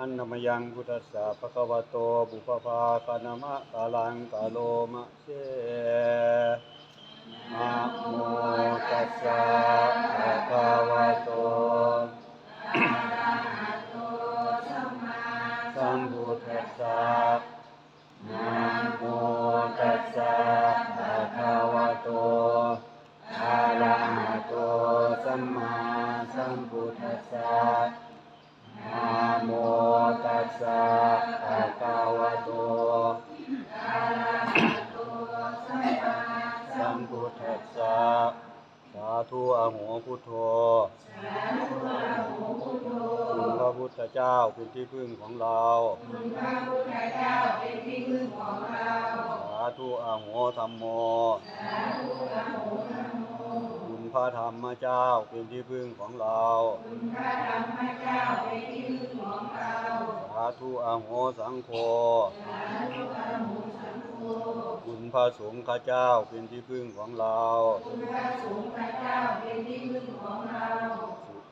อันนมยังพุทธัสสะภะคะวะโตบุพพาคานามะกาลังกาโลมะเชมะโมตัสสะ สสะภะคะวะโตสัมพุทธัสสะสาธุอะโหพุทโธคุณพระพุทธเจ้าเป็นที่พึ่งของเราสาธุอะโหธ รรมโมคุณพระธรรมเจ้าเป็นที่พึ่งของเราสาธุอะโหสังโฆคุณพระสงฆ์ข้าเจ้าเป็นที่พึ่งของเราสุทิ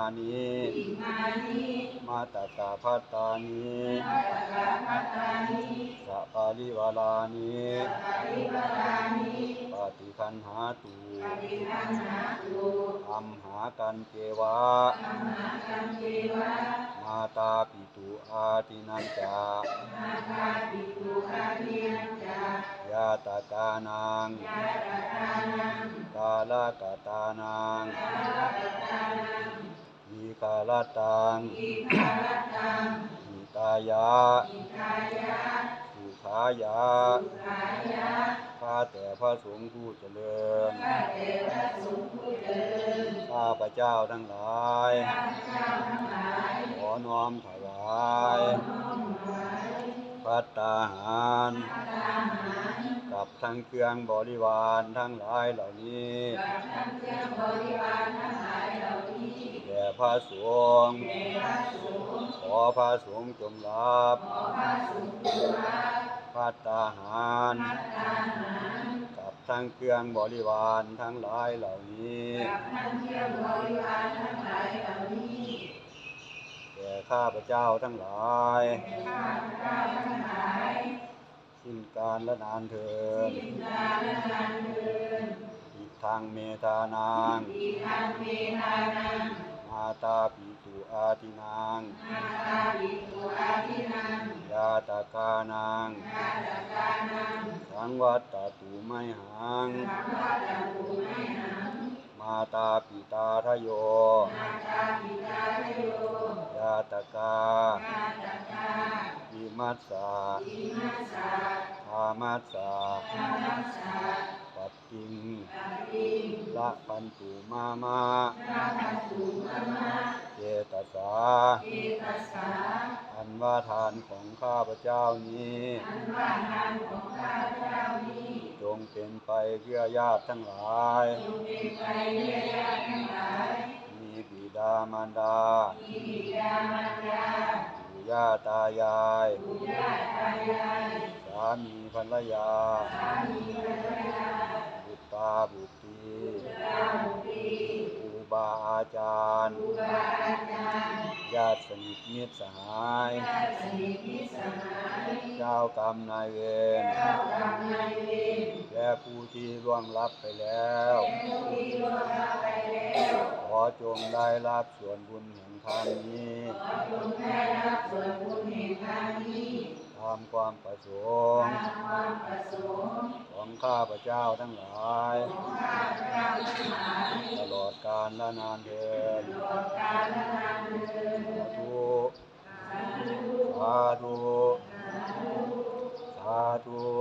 านีมาตากาพัตตานีสัพปาริวาลานีปฏิคันหาตูอัมหากันเจวะ มาตาปิตุอาตินันจายาตากานังกาลกตานังมีกาลตังมีตายะสุขายะข้าแต่พระสงฆ์ผู้เจริญข้าพระเจ้าทั้งหลาย ขอน้อมถวาย พัตตาหารกับทั้งเครื่องบริวารทั้งหลายเหล่านี้แด่พระสงฆ์ขอพระสงฆ์จงรับพัตตาหารกับทั้งเครื่องบริวารทั้งหลายเหล่านี้ แก่ข้าพระเจ้าทั้งหลาย สิ้นการและนานเทินอีกทางเมตานังมาตาปิตุอาทินังยาตากานังสังวัตตตุไมหัง มาตาปิตาทะโยยา ตกาอิมัสสะธามัสสะปัตติงละพันตุมามาเจตสาอันว่าทานของข้าพเจ้านี้ จงเป็นไปเพื่อญาติทั้งหลาย มีบิดามารดาปู่ย่าตายายสามีภรรยาบุตรา บุตรีครูบาอาจารย์ ญาติสนิทมิตรสหาย เจ้ากรรมนายเวร และผู้ที่ล่วงลับไปแล้ว ขอจงได้รับส่วนบุญแห่งทางนี้ตามความประสงค์ของข้าพเจ้าทั้งหลาย ตลอดกาลและนานเทินสาธุสาธุสาธุ